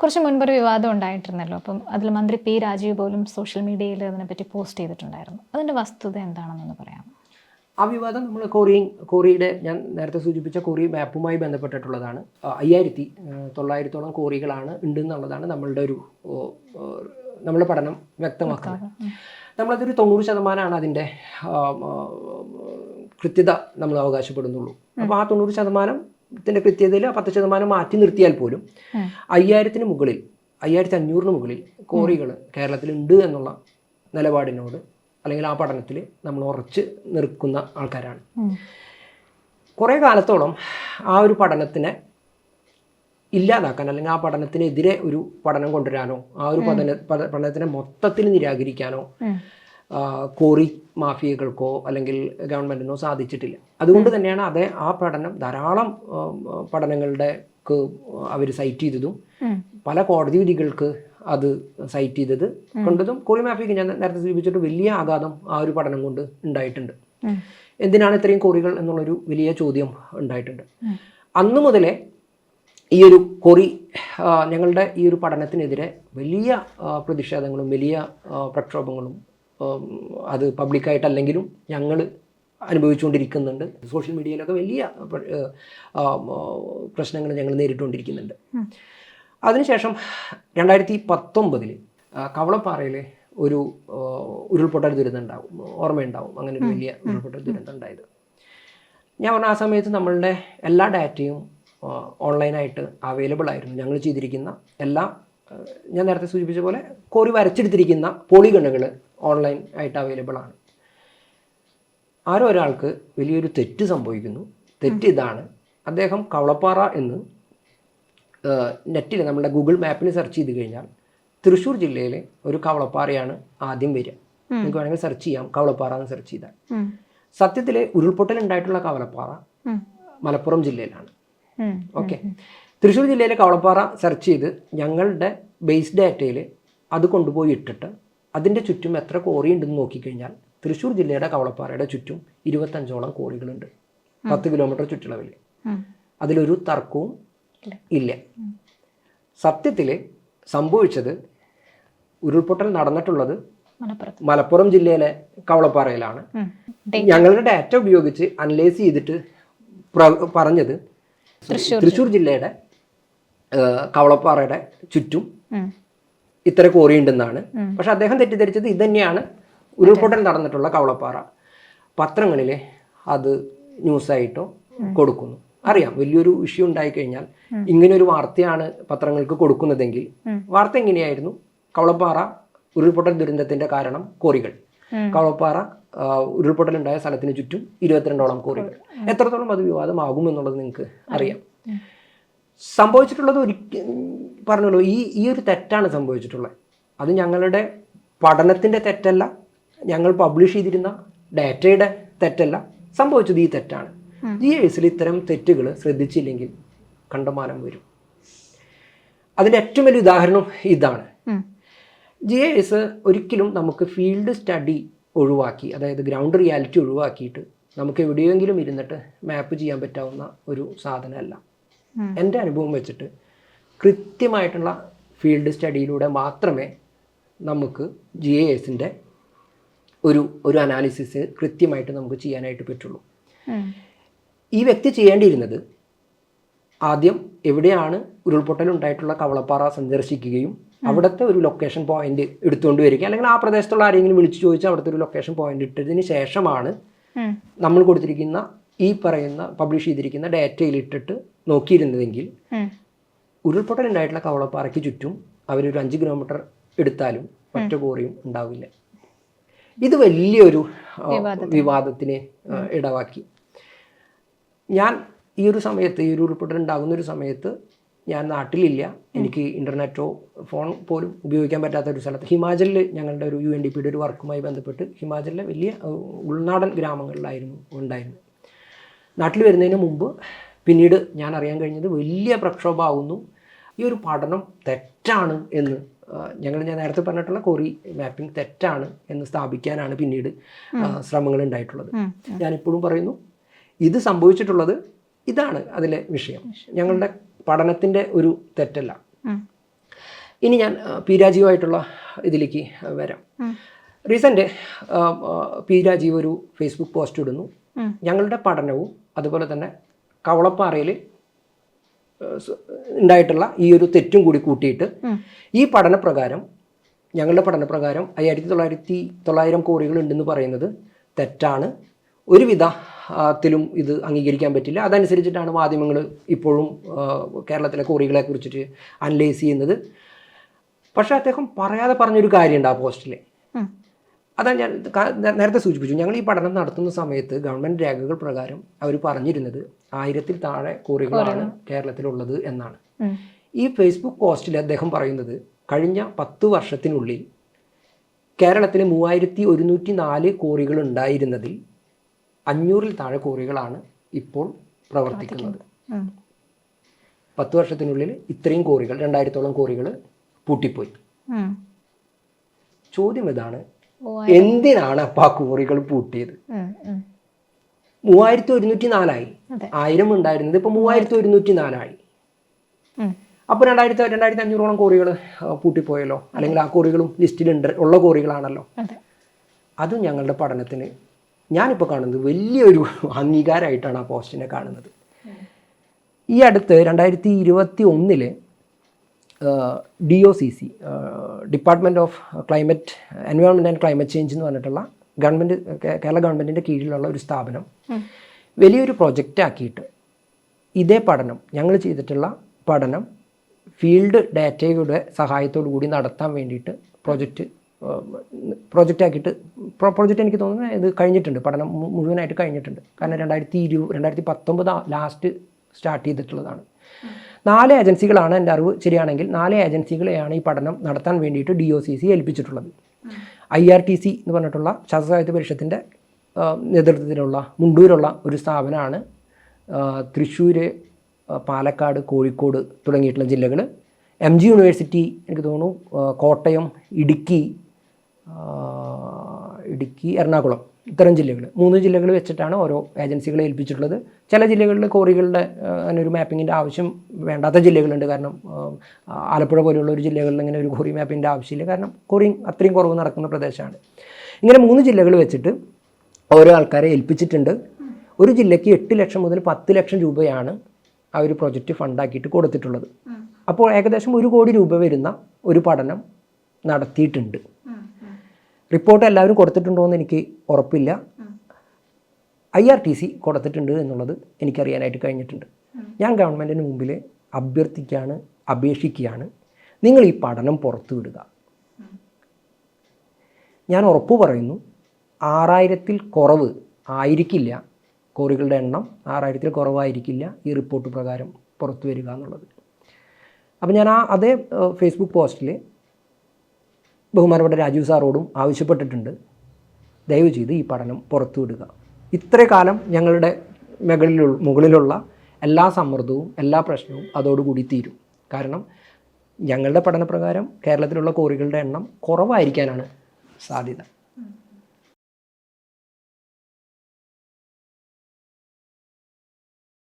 കുറച്ച് മുൻപൊരു വിവാദം ഉണ്ടായിട്ടിരുന്നല്ലോ അപ്പം അതിൽ മന്ത്രി പി രാജീവ് പോലും സോഷ്യൽ മീഡിയയിൽ അതിനെപ്പറ്റി പോസ്റ്റ് ചെയ്തിട്ടുണ്ടായിരുന്നു. അതിന്റെ വസ്തുത എന്താണെന്നൊന്ന് പറയാം ആ വിവാദം നമ്മൾ കൊറിയൻ കോറിയുടെ ഞാൻ നേരത്തെ സൂചിപ്പിച്ച കോറി മാപ്പുമായി ബന്ധപ്പെട്ടിട്ടുള്ളതാണ്. അയ്യായിരത്തി തൊള്ളായിരത്തോളം കോറികളാണ് ഉണ്ട് എന്നുള്ളതാണ് നമ്മളുടെ ഒരു നമ്മുടെ പഠനം വ്യക്തമാക്കുന്നത്. നമ്മളതൊരു തൊണ്ണൂറ് ശതമാനമാണ് അതിന്റെ കൃത്യത നമ്മൾ അവകാശപ്പെടുന്നുള്ളൂ. അപ്പോൾ ആ തൊണ്ണൂറ് ശതമാനത്തിന്റെ കൃത്യതയിൽ പത്ത് ശതമാനം മാറ്റി നിർത്തിയാൽ പോലും. അയ്യായിരത്തിന് മുകളിൽ അയ്യായിരത്തി അഞ്ഞൂറിന് മുകളിൽ കോറികൾ കേരളത്തിലുണ്ട് എന്നുള്ള നിലപാടിനോട് അല്ലെങ്കിൽ ആ പഠനത്തിൽ നമ്മൾ ഉറച്ച് നിൽക്കുന്ന ആൾക്കാരാണ്. കുറേ കാലത്തോളം ആ ഒരു പഠനത്തിനെ ഇല്ലാതാക്കാൻ അല്ലെങ്കിൽ ആ പഠനത്തിനെതിരെ ഒരു പഠനം കൊണ്ടുവരാനോ ആ ഒരു പഠന പഠനത്തിനെ മൊത്തത്തിൽ നിരാകരിക്കാനോ കോറി മാഫിയകൾക്കോ അല്ലെങ്കിൽ ഗവൺമെന്റിനോ സാധിച്ചിട്ടില്ല. അതുകൊണ്ട് തന്നെയാണ് അതേ ആ പഠനം ധാരാളം പഠനങ്ങളുടെ അവർ സൈറ്റ് ചെയ്തതും പല കോടതി വിധികൾക്ക് അത് സൈറ്റ് ചെയ്തത് കൊണ്ടതും കോറി മാഫിയക്ക് ഞാൻ നേരത്തെ സൂചിപ്പിച്ചിട്ട് വലിയ ആഘാതം ആ ഒരു പഠനം കൊണ്ട് ഉണ്ടായിട്ടുണ്ട്. എന്തിനാണ് ഇത്രയും കോറികൾ എന്നുള്ളൊരു വലിയ ചോദ്യം ഉണ്ടായിട്ടുണ്ട്. അന്നു മുതലേ ഈ ഒരു കൊറി ഞങ്ങളുടെ ഈ ഒരു പഠനത്തിനെതിരെ വലിയ പ്രതിഷേധങ്ങളും വലിയ പ്രക്ഷോഭങ്ങളും അത് പബ്ലിക്കായിട്ടല്ലെങ്കിലും ഞങ്ങൾ അനുഭവിച്ചുകൊണ്ടിരിക്കുന്നുണ്ട്. സോഷ്യൽ മീഡിയയിലൊക്കെ വലിയ പ്രശ്നങ്ങൾ ഞങ്ങൾ നേരിട്ടുകൊണ്ടിരിക്കുന്നുണ്ട്. അതിനുശേഷം രണ്ടായിരത്തി പത്തൊമ്പതിൽ കവളപ്പാറയിൽ ഒരു ഉരുൾപൊട്ടൽ ദുരന്തം ഉണ്ടാവും ഓർമ്മയുണ്ടാവും. അങ്ങനെ ഒരു വലിയ ഉരുൾപൊട്ടൽ ദുരന്തം ഉണ്ടായത് ഞാൻ പറഞ്ഞ ആ സമയത്ത് നമ്മളുടെ എല്ലാ ഡാറ്റയും ഓൺലൈനായിട്ട് അവൈലബിൾ ആയിരുന്നു. ഞങ്ങൾ ചെയ്തിരിക്കുന്ന എല്ലാ ഞാൻ നേരത്തെ സൂചിപ്പിച്ച പോലെ കോറി വരച്ചെടുത്തിരിക്കുന്ന പോളിഗണുകൾ ഓൺലൈൻ ആയിട്ട് അവൈലബിൾ ആണ്. ആരോ ഒരാൾക്ക് വലിയൊരു തെറ്റ് സംഭവിക്കുന്നു. തെറ്റ് ഇതാണ്. അദ്ദേഹം കവളപ്പാറ എന്ന് നെറ്റിൽ നമ്മുടെ ഗൂഗിൾ മാപ്പിൽ സെർച്ച് ചെയ്ത് കഴിഞ്ഞാൽ തൃശ്ശൂർ ജില്ലയിലെ ഒരു കവളപ്പാറയാണ് ആദ്യം വരിക. നിങ്ങൾക്ക് വേണമെങ്കിൽ സെർച്ച് ചെയ്യാം. കവളപ്പാറ എന്ന് സെർച്ച് ചെയ്താൽ. സത്യത്തിലെ ഉരുൾപൊട്ടൽ ഉണ്ടായിട്ടുള്ള കവളപ്പാറ മലപ്പുറം ജില്ലയിലാണ്. ഓക്കെ തൃശ്ശൂർ ജില്ലയിലെ കവളപ്പാറ സെർച്ച് ചെയ്ത് ഞങ്ങളുടെ ബേസ് ഡാറ്റയിൽ അത് കൊണ്ടുപോയി ഇട്ടിട്ട് അതിന്റെ ചുറ്റും എത്ര കോറി ഉണ്ടെന്ന് നോക്കിക്കഴിഞ്ഞാൽ തൃശ്ശൂർ ജില്ലയുടെ കവളപ്പാറയുടെ ചുറ്റും ഇരുപത്തഞ്ചോളം കോറികളുണ്ട് പത്ത് കിലോമീറ്റർ ചുറ്റളവിൽ അതിലൊരു തർക്കവും ഇല്ല. സത്യത്തിൽ സംഭവിച്ചത് ഉരുൾപൊട്ടൽ നടന്നിട്ടുള്ളത് മലപ്പുറം ജില്ലയിലെ കവളപ്പാറയിലാണ്. ഞങ്ങളുടെ ഡാറ്റ ഉപയോഗിച്ച് അനലൈസ് ചെയ്തിട്ട് പറഞ്ഞത് തൃശ്ശൂർ ജില്ലയുടെ കവളപ്പാറയുടെ ചുറ്റും ഇത്ര കോറിയുണ്ടെന്നാണ് പക്ഷെ അദ്ദേഹം തെറ്റിദ്ധരിച്ചത് ഇത് തന്നെയാണ് ഉരുൾപൊട്ടൽ നടന്നിട്ടുള്ള കവളപ്പാറ. പത്രങ്ങളിൽ അത് ന്യൂസായിട്ടോ കൊടുക്കുന്നു. അറിയാം വലിയൊരു ഇഷ്യൂ ഉണ്ടായിക്കഴിഞ്ഞാൽ ഇങ്ങനെ ഒരു വാർത്തയാണ് പത്രങ്ങൾക്ക് കൊടുക്കുന്നതെങ്കിൽ വാർത്ത എങ്ങനെയായിരുന്നു? കവളപ്പാറ ഉരുൾപൊട്ടൽ ദുരന്തത്തിന്റെ കാരണം കോറികൾ കവളപ്പാറ ഉരുൾപൊട്ടൽ ഉണ്ടായ സ്ഥലത്തിന് ചുറ്റും ഇരുപത്തിരണ്ടോളം കോറികൾ എത്രത്തോളം അത് വിവാദമാകും എന്നുള്ളത് നിങ്ങൾക്ക് അറിയാം. സംഭവിച്ചിട്ടുള്ളത് ഒരിക്കൽ പറഞ്ഞല്ലോ ഈ ഈ ഒരു തെറ്റാണ് സംഭവിച്ചിട്ടുള്ളത്. അത് ഞങ്ങളുടെ പഠനത്തിന്റെ തെറ്റല്ല ഞങ്ങൾ പബ്ലിഷ് ചെയ്തിരുന്ന ഡാറ്റയുടെ തെറ്റല്ല സംഭവിച്ചത് ഈ തെറ്റാണ്. ഈ എസിൽ ഇത്തരം തെറ്റുകൾ ശ്രദ്ധിച്ചില്ലെങ്കിൽ കണ്ടമാനം വരും. അതിന്റെ ഏറ്റവും വലിയ ഉദാഹരണം ഇതാണ്. ജി എസ് ഒരിക്കലും നമുക്ക് ഫീൽഡ് സ്റ്റഡി ഒഴിവാക്കി അതായത് ഗ്രൗണ്ട് റിയാലിറ്റി ഒഴിവാക്കിയിട്ട് നമുക്ക് എവിടെയെങ്കിലും ഇരുന്നിട്ട് മാപ്പ് ചെയ്യാൻ പറ്റാവുന്ന ഒരു സാധനമല്ല. എന്റെ അനുഭവം വെച്ചിട്ട് കൃത്യമായിട്ടുള്ള ഫീൽഡ് സ്റ്റഡിയിലൂടെ മാത്രമേ നമുക്ക് ജി എ എസിന്റെ ഒരു ഒരു അനാലിസിസ് കൃത്യമായിട്ട് നമുക്ക് ചെയ്യാനായിട്ട് പറ്റുള്ളൂ. ഈ വ്യക്തി ചെയ്യേണ്ടിയിരുന്നത് ആദ്യം എവിടെയാണ് ഉരുൾപൊട്ടൽ ഉണ്ടായിട്ടുള്ള കവളപ്പാറ സന്ദർശിക്കുകയും അവിടുത്തെ ഒരു ലൊക്കേഷൻ പോയിന്റ് എടുത്തുകൊണ്ട് വരിക. അല്ലെങ്കിൽ ആ പ്രദേശത്തുള്ള ആരെങ്കിലും വിളിച്ചു ചോദിച്ചാൽ അവിടുത്തെ ഒരു ലൊക്കേഷൻ പോയിന്റ് ഇട്ടതിന് ശേഷമാണ് നമ്മൾ കൊടുത്തിരിക്കുന്ന ഈ പറയുന്ന പബ്ലിഷ് ചെയ്തിരിക്കുന്ന ഡാറ്റയിൽ ഇട്ടിട്ട് നോക്കിയിരുന്നതെങ്കിൽ ഉം. ഉരുൾപൊട്ടൽ ഉണ്ടായിട്ടുള്ള കവളപ്പാറയ്ക്ക് ചുറ്റും അവരൊരു അഞ്ച് കിലോമീറ്റർ എടുത്താലും ഒറ്റ കോറിയും ഉണ്ടാവില്ല. ഇത് വലിയൊരു വിവാദത്തിന്. ഇടവാക്കി. ഞാൻ ഈ ഒരു സമയത്ത് ഈ ഒരു ഉരുൾപൊട്ടൽ ഉണ്ടാകുന്ന ഒരു സമയത്ത് ഞാൻ നാട്ടിലില്ല. എനിക്ക് ഇന്റർനെറ്റോ ഫോൺ പോലും ഉപയോഗിക്കാൻ പറ്റാത്ത ഒരു സ്ഥലത്ത് ഹിമാചലിൽ ഞങ്ങളുടെ ഒരു യു എൻ ഡി പിയുടെ ഒരു വർക്കുമായി ബന്ധപ്പെട്ട് ഹിമാചലിലെ വലിയ ഉൾനാടൻ ഗ്രാമങ്ങളിലായിരുന്നു ഉണ്ടായിരുന്നത്. നാട്ടിൽ വരുന്നതിന് മുമ്പ് പിന്നീട് ഞാൻ അറിയാൻ കഴിഞ്ഞത് വലിയ പ്രക്ഷോഭമാകുന്നു ഈ ഒരു പഠനം തെറ്റാണ് എന്ന് ഞങ്ങൾ ഞാൻ നേരത്തെ പറഞ്ഞിട്ടുള്ള കൊറി മാപ്പിംഗ് തെറ്റാണ് എന്ന് സ്ഥാപിക്കാനാണ് പിന്നീട് ശ്രമങ്ങൾ ഉണ്ടായിട്ടുള്ളത്. ഞാൻ ഞാനിപ്പോഴും പറയുന്നു ഇത് സംഭവിച്ചിട്ടുള്ളത് ഇതാണ് അതിലെ വിഷയം. ഞങ്ങളുടെ പഠനത്തിന്റെ ഒരു തെറ്റല്ല. ഇനി ഞാൻ പി രാജീവായിട്ടുള്ള ഇതിലേക്ക് വരാം. റീസെന്റ് പി രാജീവ് ഒരു ഫേസ്ബുക്ക് പോസ്റ്റ് ഇടുന്നു. ഞങ്ങളുടെ പഠനവും അതുപോലെ തന്നെ കവളപ്പാറയിൽ ഉണ്ടായിട്ടുള്ള ഈ ഒരു തെറ്റും കൂടി കൂട്ടിയിട്ട് ഈ പഠനപ്രകാരം ഞങ്ങളുടെ പഠനപ്രകാരം അയ്യായിരത്തി തൊള്ളായിരത്തി തൊള്ളായിരം കോറികൾ ഉണ്ടെന്ന് പറയുന്നത് തെറ്റാണ്. ഒരു വിധത്തിലും ഇത് അംഗീകരിക്കാൻ പറ്റില്ല. അതനുസരിച്ചിട്ടാണ് മാധ്യമങ്ങൾ ഇപ്പോഴും കേരളത്തിലെ കോറികളെ കുറിച്ചിട്ട് അനലൈസ് ചെയ്യുന്നത്. പക്ഷേ അദ്ദേഹം പറയാതെ പറഞ്ഞൊരു കാര്യമുണ്ട് ആ പോസ്റ്റിൽ. അതാ ഞാൻ നേരത്തെ സൂചിപ്പിച്ചു ഞങ്ങൾ ഈ പഠനം നടത്തുന്ന സമയത്ത് ഗവൺമെന്റ് രേഖകൾ പ്രകാരം അവർ പറഞ്ഞിരുന്നത് ആയിരത്തിൽ താഴെ കോറികളാണ് കേരളത്തിലുള്ളത് എന്നാണ്. ഈ ഫേസ്ബുക്ക് പോസ്റ്റിൽ അദ്ദേഹം പറയുന്നത് കഴിഞ്ഞ പത്ത് വർഷത്തിനുള്ളിൽ കേരളത്തിൽ മൂവായിരത്തി ഒരുന്നൂറ്റി നാല് കോറികൾ ഉണ്ടായിരുന്നതിൽ അഞ്ഞൂറിൽ താഴെ കോറികളാണ് ഇപ്പോൾ പ്രവർത്തിക്കുന്നത്. പത്ത് വർഷത്തിനുള്ളിൽ ഇത്രയും കോറികൾ രണ്ടായിരത്തോളം കോറികൾ പൂട്ടിപ്പോയി. ചോദ്യം ഇതാണ് എന്തിനാണ് അപ്പൊ ആ കോറികൾ പൂട്ടിയത്. മൂവായിരത്തി ഒരുന്നൂറ്റി നാലായി ആയിരം ഉണ്ടായിരുന്നത് ഇപ്പൊ മൂവായിരത്തി ഒരുന്നൂറ്റി നാലായി അപ്പൊ രണ്ടായിരത്തി രണ്ടായിരത്തി അഞ്ഞൂറോളം കോറികൾ പൂട്ടിപ്പോയല്ലോ. അല്ലെങ്കിൽ ആ കോറികളും ലിസ്റ്റിലുണ്ട് ഉള്ള കോറികളാണല്ലോ. അതും. അത് ഞങ്ങളുടെ പഠനത്തിന് ഞാനിപ്പോൾ കാണുന്നത് വലിയൊരു അംഗീകാരമായിട്ടാണ് ആ പോസ്റ്റിനെ കാണുന്നത്. ഈ അടുത്ത് രണ്ടായിരത്തി ഇരുപത്തി ഒന്നിൽ D O C C department of climate environment and climate change എന്ന് പറഞ്ഞിട്ടുള്ള ഗവൺമെന്റ് കേരള ഗവൺമെന്റിന്റെ കീഴിലുള്ള ഒരു സ്ഥാപനം വലിയൊരു പ്രൊജക്റ്റ് ആക്കിയിട്ട് ഇതേ പഠനം ഞങ്ങൾ ചെയ്തിട്ടുള്ള പഠനം ഫീൽഡ് ഡാറ്റയുടെ സഹായത്തോടു കൂടി നടത്താൻ വേണ്ടിയിട്ട് പ്രോജക്റ്റ് പ്രോജക്റ്റ് ആക്കിയിട്ട് പ്രോജക്റ്റ് എനിക്ക് തോന്നുന്നു ഇത് കഴിഞ്ഞിട്ടുണ്ട് പഠനം മുഴുവനായിട്ട് കഴിഞ്ഞിട്ടുണ്ട്. കാരണം രണ്ടായിരത്തി ഇരു രണ്ടായിരത്തി പത്തൊമ്പത് ലാസ്റ്റ് സ്റ്റാർട്ട് ചെയ്തിട്ടുള്ളതാണ്. നാല് ഏജൻസികളാണ് എന്റെ അറിവ് ശരിയാണെങ്കിൽ നാല് ഏജൻസികളെയാണ് ഈ പഠനം നടത്താൻ വേണ്ടിയിട്ട് ഡി ഒ സി സി ഏൽപ്പിച്ചിട്ടുള്ളത്. ഐ ആർ ടി സി എന്ന് പറഞ്ഞിട്ടുള്ള ശാസ്ത്ര സാഹിത്യ പരിഷത്തിന്റെ നേതൃത്വത്തിലുള്ള മുണ്ടൂരുള്ള ഒരു സ്ഥാപനമാണ് തൃശ്ശൂർ പാലക്കാട് കോഴിക്കോട് തുടങ്ങിയിട്ടുള്ള ജില്ലകൾ എം ജി യൂണിവേഴ്സിറ്റി എനിക്ക് തോന്നുന്നു കോട്ടയം ഇടുക്കി ഇടുക്കി എറണാകുളം ഇത്തരം ജില്ലകൾ. മൂന്ന് ജില്ലകൾ വെച്ചിട്ടാണ് ഓരോ ഏജൻസികളെ ഏൽപ്പിച്ചിട്ടുള്ളത്. ചില ജില്ലകളിൽ കോറികളുടെ ഒരു മാപ്പിങ്ങിന്റെ ആവശ്യം വേണ്ടാത്ത ജില്ലകളുണ്ട്. കാരണം ആലപ്പുഴ പോലെയുള്ള ഒരു ജില്ലകളിൽ ഇങ്ങനെ ഒരു കോറി മാപ്പിന്റെ ആവശ്യമില്ല. കാരണം കോറി അത്രയും കുറവ് നടക്കുന്ന പ്രദേശമാണ്. ഇങ്ങനെ മൂന്ന് ജില്ലകൾ വെച്ചിട്ട് ഓരോ ആൾക്കാരെ ഏൽപ്പിച്ചിട്ടുണ്ട്. ഒരു ജില്ലയ്ക്ക് എട്ട് ലക്ഷം മുതൽ പത്ത് ലക്ഷം രൂപയാണ് ആ ഒരു പ്രൊജക്റ്റ് ഫണ്ടാക്കിയിട്ട് കൊടുത്തിട്ടുള്ളത്. അപ്പോൾ ഏകദേശം ഒരു കോടി രൂപ വരുന്ന ഒരു പഠനം നടത്തിയിട്ടുണ്ട്. റിപ്പോർട്ട് എല്ലാവരും കൊടുത്തിട്ടുണ്ടോ എന്ന് എനിക്ക് ഉറപ്പില്ല. ഐ ആർ ടി സി കൊടുത്തിട്ടുണ്ട് എന്നുള്ളത് എനിക്കറിയാനായിട്ട് കഴിഞ്ഞിട്ടുണ്ട്. ഞാൻ ഗവൺമെന്റിന് മുമ്പിൽ അഭ്യർത്ഥിക്കുകയാണ് അപേക്ഷിക്കുകയാണ്. നിങ്ങൾ ഈ പഠനം പുറത്തു വിടുക. ഞാൻ ഉറപ്പ് പറയുന്നു ആറായിരത്തിൽ കുറവ് ആയിരിക്കില്ല കോറികളുടെ എണ്ണം ആറായിരത്തിൽ കുറവായിരിക്കില്ല ഈ റിപ്പോർട്ട് പ്രകാരം പുറത്തു വരിക എന്നുള്ളത്. അപ്പോൾ ഞാൻ ആ അതേ ഫേസ്ബുക്ക് പോസ്റ്റിൽ ബഹുമാനപ്പെട്ട രാജീവ് സാറോടും ആവശ്യപ്പെട്ടിട്ടുണ്ട്. ദയവ് ചെയ്ത് ഈ പഠനം പുറത്തു വിടുക. ഇത്ര കാലം ഞങ്ങളുടെ മുകളിലു മുകളിലുള്ള എല്ലാ സമ്മർദ്ദവും എല്ലാ പ്രശ്നവും അതോടുകൂടി തീരും. കാരണം ഞങ്ങളുടെ പഠനപ്രകാരം കേരളത്തിലുള്ള കോറികളുടെ എണ്ണം കുറവായിരിക്കാനാണ് സാധ്യത.